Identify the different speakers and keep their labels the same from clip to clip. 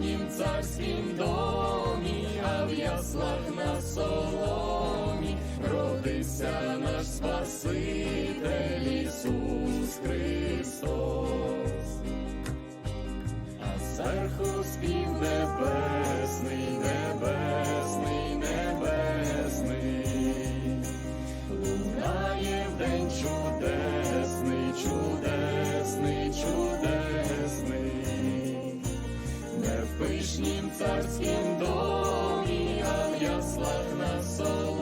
Speaker 1: в пишнім царськім домі, а в яслах на соломі родився наш Спаситель Ісус Христос. А зверху спів небесний, а в яслах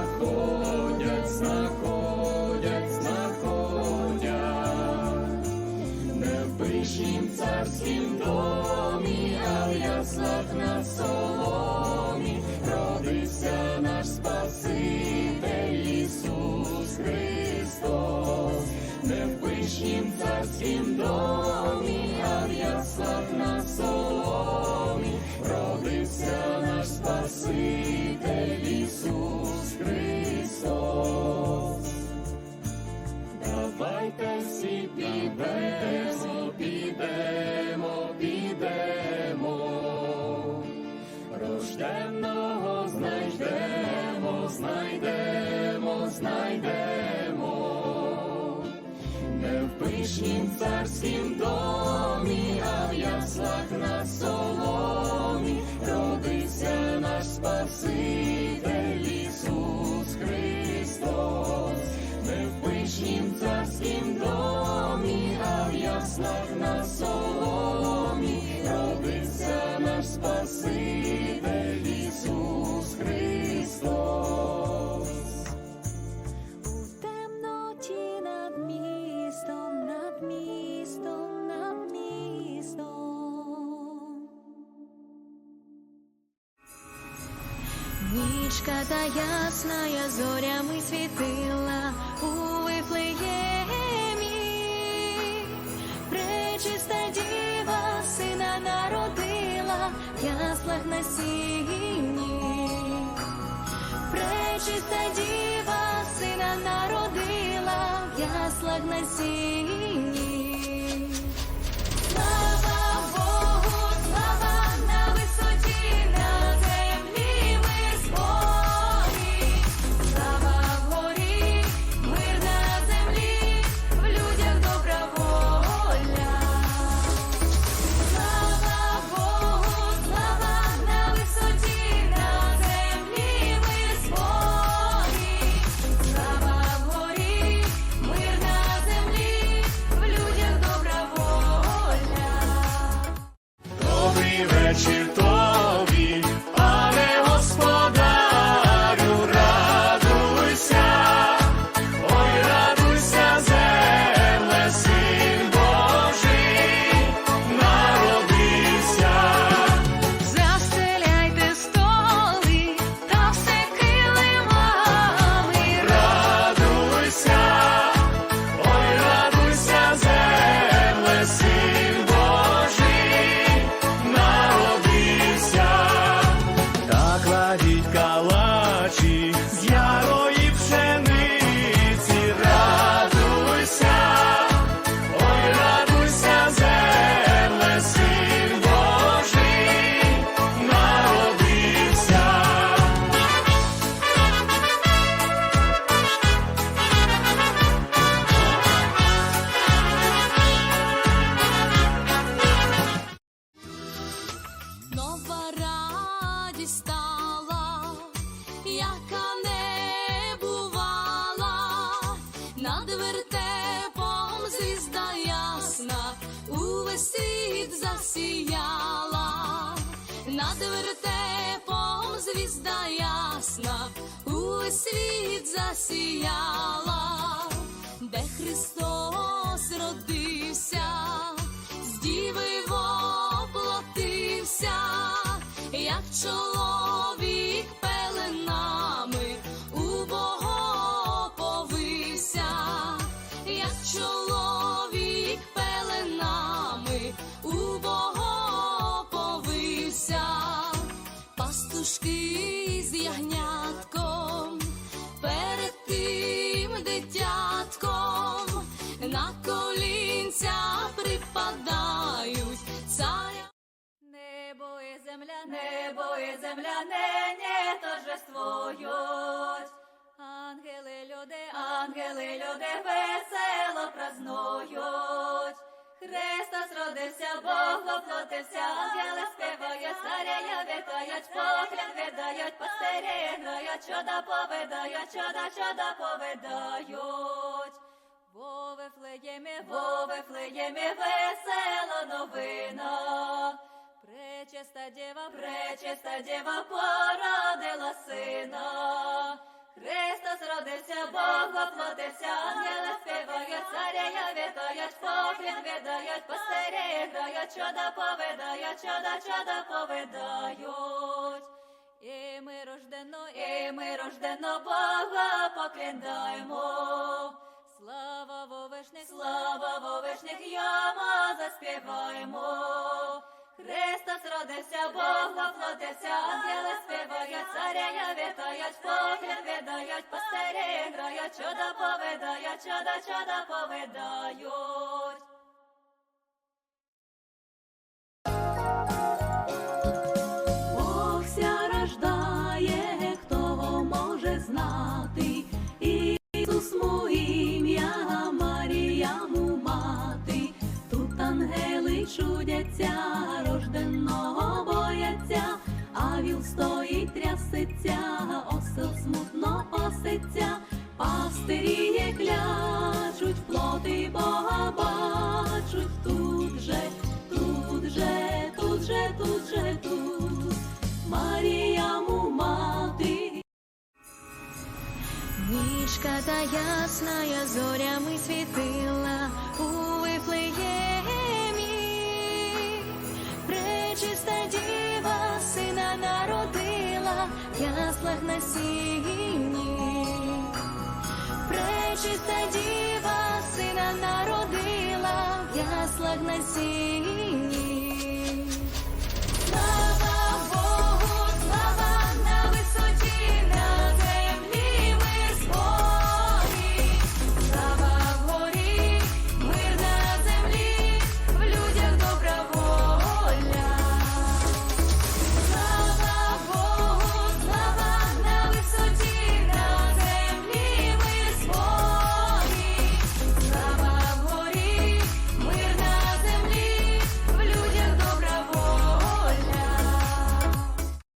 Speaker 1: знаходять, знаходять, знаходять, не в пишнім домі, а в на соломі. Родився наш Спаситель Ісус Христос, не в пишнім домі, а в соломі. Родився наш Спаситель Ісус Христос. Давайте всі підемо, підемо, підемо, рожденного знайдемо, знайдемо, знайдемо, не в пишнім царськім домі, а в яслах на соломі родився наш Спаситель Христос, ми в пишнім царськім домі, а в яснах на
Speaker 2: Нічка та ясная зорями світила у Вифлеємі. Пречиста діва сина народила в яслах на сіні. Пречиста діва сина народила в яслах на сіні. Світ засіяла, де Христос родився, з діви воплотився, як чоловік
Speaker 3: небо і земля, нині торжествують. Ангели, люди, ангели, люди весело празнують. Христос родився, Бог воплотився, ангели співають, царя вітають, поклін видають, пастирі грають, чуда повидають, чуда, чуда повидають. Во Вифлеємі, во Вифлеємі, весела новина. Пречиста діва, пречиста діва породила сина. Христос родився, Бог воплотився, ангели співають, царя вітають, поклін віддають, пастирі грають, чуда повидають, чуда, чуда повидають. І ми рождено, і ми рождено, Бога покліндаємо. Слава вовишник, слава вовишник, яма заспіваємо. Христос родився, Бог воплотився, ангели співають, царя вітають, поклін віддають, пастирі грають, чуда повидають, чуда, чуда повидають. Бог ся рождає, хто може знати, Ісус му трясеться, осел смутно пасеться, пастирі клячуть, плоти Бога бачуть, тут же, тут же, тут же, тут же, тут, Марія му мати.
Speaker 2: Нічка та ясная зорями світила в яслах на сіні. Пречиста діва сина народила в яслах на сіні.